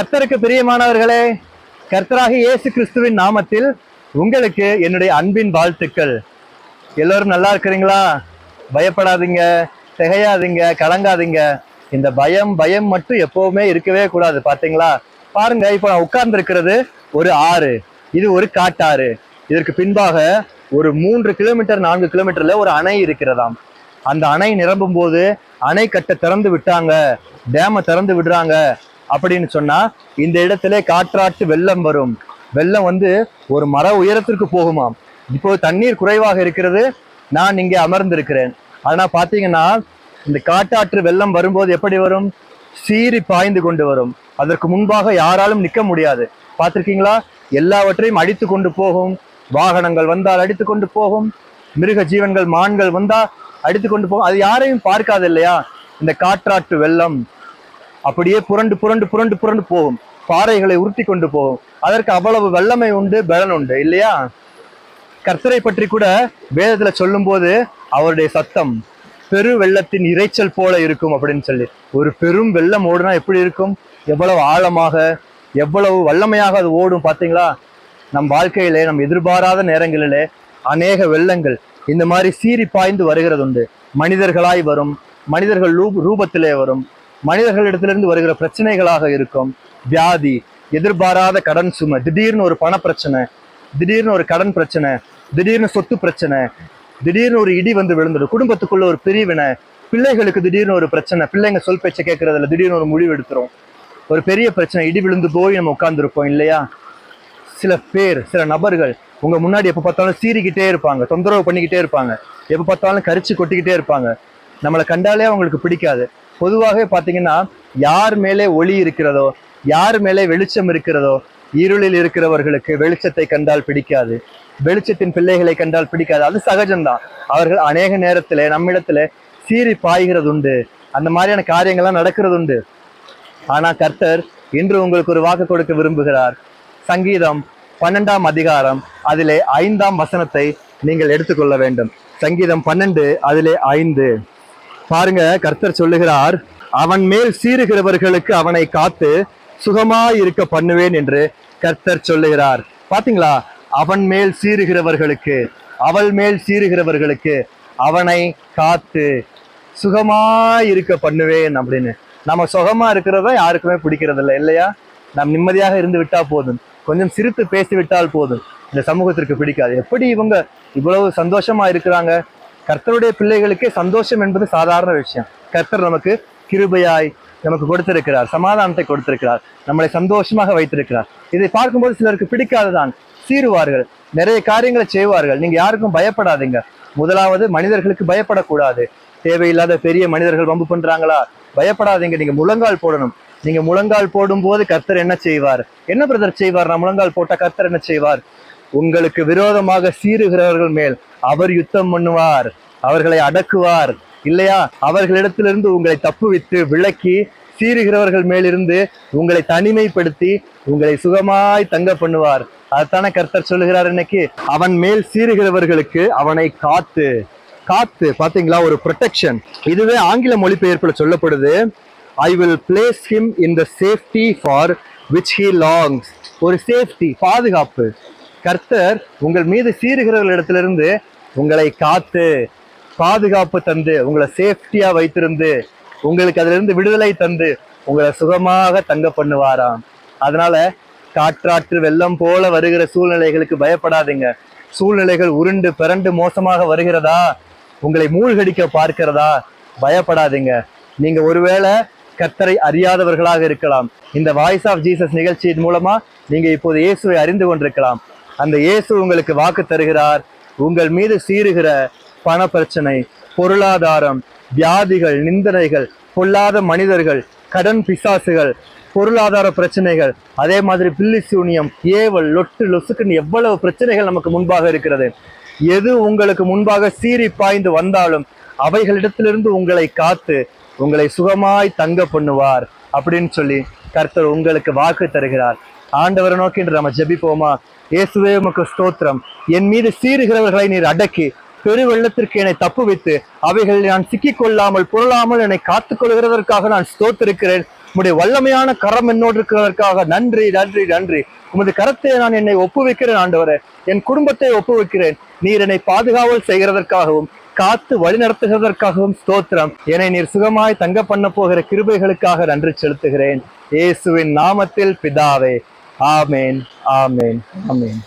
கர்த்தருக்கு பிரியமானவர்களே கர்த்தராக இயேசு கிறிஸ்துவின் நாமத்தில் உங்களுக்கு என்னுடைய அன்பின் வாழ்த்துக்கள். எல்லோரும் நல்லா இருக்கிறீங்களா? பயப்படாதீங்க திகையாதீங்க கலங்காதீங்க. இந்த பயம் பயம் மட்டும் எப்பவுமே இருக்கவே கூடாது பார்த்தீங்களா? பாருங்க இப்போ நான் உட்கார்ந்து இருக்கிறது ஒரு ஆறு. இது ஒரு காட்டாறு. இதற்கு பின்பாக ஒரு மூன்று கிலோமீட்டர் நான்கு கிலோமீட்டர்ல ஒரு அணை இருக்கிறதாம். அந்த அணை நிரம்பும் போது அணை கட்ட திறந்து விட்டாங்க. டேமை திறந்து விடுறாங்க. அப்படின்னு சொன்னா இந்த இடத்துல காற்றாட்டு வெள்ளம் வரும். வெள்ளம் வந்து ஒரு மர உயரத்திற்கு போகுமாம். இப்போ தண்ணீர் குறைவாக இருக்கிறது. நான் இங்கே அமர்ந்திருக்கிறேன். ஆனா பாத்தீங்கன்னா இந்த காட்டாற்று வெள்ளம் வரும்போது எப்படி வரும்? சீறி பாய்ந்து கொண்டு வரும். அதற்கு முன்பாக யாராலும் நிற்க முடியாது. பார்த்துருக்கீங்களா? எல்லாவற்றையும் அடித்து கொண்டு போகும். வாகனங்கள் வந்தால் அடித்து கொண்டு போகும். மிருக ஜீவன்கள் மான்கள் வந்தா அடித்து கொண்டு போகும். அது யாரையும் பார்க்காது இல்லையா? இந்த காற்றாற்று வெள்ளம். அப்படியே புரண்டு புரண்டு புரண்டு புரண்டு போகும். பாறைகளை உருட்டி கொண்டு போகும். அதற்கு அவ்வளவு வல்லமை உண்டு பலன் உண்டு இல்லையா? கர்த்தரை பற்றி கூட வேதத்துல சொல்லும்போது அவருடைய சத்தம் பெரு வெள்ளத்தின் இரைச்சல் போல இருக்கும் அப்படின்னு சொல்லி. ஒரு பெரும் வெள்ளம் ஓடுனா எப்படி இருக்கும்? எவ்வளவு ஆழமாக எவ்வளவு வல்லமையாக அது ஓடும் பாத்தீங்களா நம் வாழ்க்கையிலே நம் எதிர்பாராத நேரங்களிலே அநேக வெள்ளங்கள் இந்த மாதிரி சீறி பாய்ந்து வருகிறது உண்டு. மனிதர்களாய் வரும் மனிதர்கள் ரூப ரூபத்திலே வரும். மனிதர்களிடத்திலிருந்து வருகிற பிரச்சனைகளாக இருக்கும். வியாதி எதிர்பாராத கடன் சுமை திடீர்னு ஒரு பண பிரச்சனை திடீர்னு ஒரு கடன் பிரச்சனை திடீர்னு சொத்து பிரச்சனை திடீர்னு ஒரு இடி வந்து விழுந்துடும் குடும்பத்துக்குள்ள ஒரு பிரிவினை பிள்ளைகளுக்கு திடீர்னு ஒரு பிரச்சனை பிள்ளைங்க சொல் பேச்சை கேட்கறதுல திடீர்னு ஒரு முடிவு எடுத்துரும் ஒரு பெரிய பிரச்சனை இடி விழுந்து போய் நம்ம உட்காந்துருப்போம் இல்லையா? சில பேர் சில நபர்கள் உங்க முன்னாடி எப்போ பார்த்தாலும் சீறிக்கிட்டே இருப்பாங்க தொந்தரவு பண்ணிக்கிட்டே இருப்பாங்க. எப்போ பார்த்தாலும் கரிச்சு கொட்டிக்கிட்டே இருப்பாங்க. நம்மளை கண்டாலே அவங்களுக்கு பிடிக்காது. பொதுவாகவே பார்த்தீங்கன்னா யார் மேலே ஒளி இருக்கிறதோ யார் மேலே வெளிச்சம் இருக்கிறதோ இருளில் இருக்கிறவர்களுக்கு வெளிச்சத்தை கண்டால் பிடிக்காது. வெளிச்சத்தின் பிள்ளைகளை கண்டால் பிடிக்காது. அது சகஜம்தான். அவர்கள் அநேக நேரத்தில் நம்மிடத்துல சீறி பாய்கிறது உண்டு அந்த மாதிரியான காரியங்கள்லாம் நடக்கிறது உண்டு ஆனால் கர்த்தர் இன்று உங்களுக்கு ஒரு வாக்கு கொடுக்க விரும்புகிறார். சங்கீதம் பன்னெண்டாம் அதிகாரம் அதிலே ஐந்தாம் வசனத்தை நீங்கள் எடுத்துக்கொள்ள வேண்டும். சங்கீதம் பன்னெண்டு அதிலே ஐந்து. பாருங்க கர்த்தர் சொல்லுகிறார் அவன் மேல் சீறுகிறவர்களுக்கு அவனை காத்து சுகமாய் இருக்க பண்ணுவேன் என்று கர்த்தர் சொல்லுகிறார். பாத்தீங்களா? அவன் மேல் சீறுகிறவர்களுக்கு அவள் மேல் சீறுகிறவர்களுக்கு அவனை காத்து சுகமாய் இருக்க பண்ணுவேன் அப்படின்னு. நம்ம சுகமா இருக்கிறத யாருக்குமே பிடிக்கிறது இல்லை இல்லையா? நாம் நிம்மதியாக இருந்து விட்டா போதும். கொஞ்சம் சிரித்து பேசி விட்டால் போதும். இந்த சமூகத்திற்கு பிடிக்காது. எப்படி இவங்க இவ்வளவு சந்தோஷமா இருக்கிறாங்க? கர்த்தருடைய பிள்ளைகளுக்கே சந்தோஷம் என்பது சாதாரண விஷயம். கர்த்தர் நமக்கு கிருபையாய் நமக்கு கொடுத்திருக்கிறார் சமாதானத்தை கொடுத்திருக்கிறார் நம்மளை சந்தோஷமாக வைத்திருக்கிறார். இதை பார்க்கும்போது சிலருக்கு பிடிக்காதுதான் சீருவார்கள் நிறைய காரியங்களை செய்வார்கள். நீங்க யாருக்கும் பயப்படாதீங்க. முதலாவது மனிதர்களுக்கு பயப்படக்கூடாது. தேவையில்லாத பெரிய மனிதர்கள் வம்பு பண்றாங்களா? பயப்படாதீங்க. நீங்க முழங்கால் போடணும். நீங்க முழங்கால் போடும்போது கர்த்தர் என்ன செய்வார்? என்ன பிரதர் செய்வார்? நான் முழங்கால் போட்ட கர்த்தர் என்ன செய்வார்? உங்களுக்கு விரோதமாக சீறுகிறவர்கள் மேல் அவர் யுத்தம் பண்ணுவார் அவர்களை அடக்குவார். இல்லையா? அவர்களிடத்திலிருந்து உங்களை தப்புவித்து விலக்கி சீறுகிறவர்கள் மேலிருந்து உங்களை தனிமைப்படுத்தி உங்களை சுகமாய் தங்க பண்ணுவார். அதுதானே கர்த்தர் சொல்லுகிறார் இன்னைக்கு? அவன் மேல் சீறுகிறவர்களுக்கு அவனை காத்து காத்து பாத்தீங்களா ஒரு ப்ரொடெக்ஷன் இதுவே ஆங்கில மொழிபெயர்ப்புல சொல்லப்படுது I will place him in the safety for which he longs ஒரு சேஃப்டி பாதுகாப்பு. கர்த்தர் உங்கள் மீது சீறுகிறவர்களிடத்திலிருந்து உங்களை காத்து பாதுகாப்பு தந்து உங்களை சேஃப்டியா வைத்திருந்து உங்களுக்கு அதிலிருந்து விடுதலை தந்து உங்களை சுகமாக தங்க பண்ணுவாராம். அதனால காற்றாற்று வெள்ளம் போல வருகிற சூழ்நிலைகளுக்கு பயப்படாதீங்க. சூழ்நிலைகள் உருண்டு பிறண்டு மோசமாக வருகிறதா? உங்களை மூழ்கடிக்க பார்க்கிறதா? பயப்படாதீங்க. நீங்க ஒருவேளை கர்த்தரை அறியாதவர்களாக இருக்கலாம். இந்த வாய்ஸ் ஆஃப் ஜீசஸ் நிகழ்ச்சியின் மூலமா நீங்க இப்போது இயேசுவை அறிந்து கொண்டிருக்கலாம். அந்த இயேசு உங்களுக்கு வாக்கு தருகிறார். உங்கள் மீது சீறுகிற பண பிரச்சனை பொருளாதாரம் வியாதிகள் நிந்தனைகள் பொல்லாத மனிதர்கள் கடன் பிசாசுகள் பொருளாதார பிரச்சனைகள் அதே மாதிரி பில்லி சூனியம் ஏவல் லொட்டு லொசுக்குன்னு எவ்வளவு பிரச்சனைகள் நமக்கு முன்பாக இருக்கிறது. எது உங்களுக்கு முன்பாக சீறி பாய்ந்து வந்தாலும் அவைகளிடத்திலிருந்து உங்களை காத்து உங்களை சுகமாய் தங்க பண்ணுவார் அப்படின்னு சொல்லி கர்த்தர் உங்களுக்கு வாக்கு தருகிறார். ஆண்டவரை நோக்கின்ற நம்ம ஜெபிப்போமா? இயேசுவே உமக்கு ஸ்தோத்திரம். என் மீது சீறுகிறவர்களை நீர் அடக்கி பெரு வெள்ளத்திற்கு என்னை தப்புவித்து அவைகளில் நான் சிக்கிக் கொள்ளாமல் புரளாமல் என்னை காத்துக் கொள்கிறதற்காக நான் ஸ்தோத்திருக்கிறேன். உம்முடைய வல்லமையான கரம் என்னோடு இருக்கிறதற்காக நன்றி நன்றி நன்றி. உமது கரத்தை நான் என்னை ஒப்புவிக்கிறேன் ஆண்டவரே. என் குடும்பத்தை ஒப்புவிக்கிறேன். நீர் என்னை பாதுகாவல் செய்கிறதற்காகவும் காத்து வழிநடத்துகிறதற்காகவும் ஸ்தோத்திரம். என்னை நீர் சுகமாய் தங்க பண்ண போகிற கிருபைகளுக்காக நன்றி செலுத்துகிறேன். இயேசுவின் நாமத்தில் பிதாவே Amen. Amen. Amen.